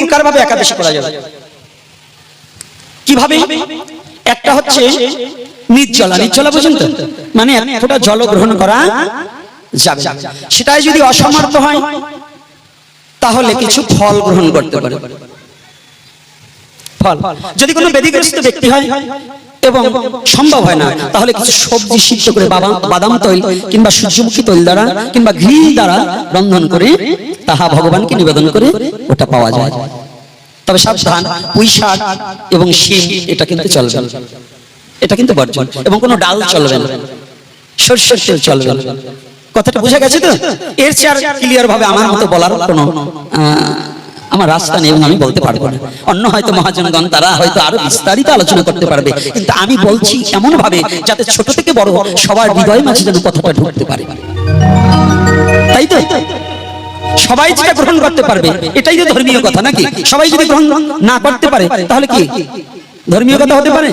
প্রকার ভাবে একাদশী করা যাবে। কীভাবে? একটা হচ্ছে নির্জলা। নির্জলা বুঝেন তো? মানে এক ফোঁটা জল গ্রহণ করা যাবে। সেটাই যদি অসমর্থ হয় তাহলে কিছু ফল গ্রহণ করতে পারে। ফল। যদি কোনো বেদিগ্রস্ত ব্যক্তি হয় এবং সম্ভব হয় না তাহলে কিছু সবজি সিদ্ধ করে বাবা- বাদাম তৈল কিংবা সূর্যমুখী তৈল দ্বারা কিংবা ঘি দ্বারা রন্ধন করে তাহা ভগবানকে নিবেদন করে ওটা পাওয়া যায়। তবে সাবধান, পুঁইশাক এবং শিম, এটা কিন্তু চলবে এটা কিন্তু বর্জন। এবং কোনো ডাল চলবে না। সরষের তেল চলবে না। কথাটা বোঝা গেছে তো? এর চেয়ে আর ক্লিয়ার ভাবে আমার মতো বলার কোনো আমার রাস্তা নেই আমি বলতে পারব না। অন্য হয়তো মহাজনগণ, তারা হয়তো আরও বিস্তারিত আলোচনা করতে পারবে। কিন্তু আমি বলছি এমন ভাবে যাতে ছোট থেকে বড় সবার হৃদয় মাঝে যেন কথাটা ঢুকতে পারে। তাই তো? সবাই যেটা গ্রহণ করতে পারবে এটাই তো ধর্মীয় কথা নাকি? সবাই যদি গ্রহণ না করতে পারে তাহলে কি? ধর্মীয় কথা হতে পারে।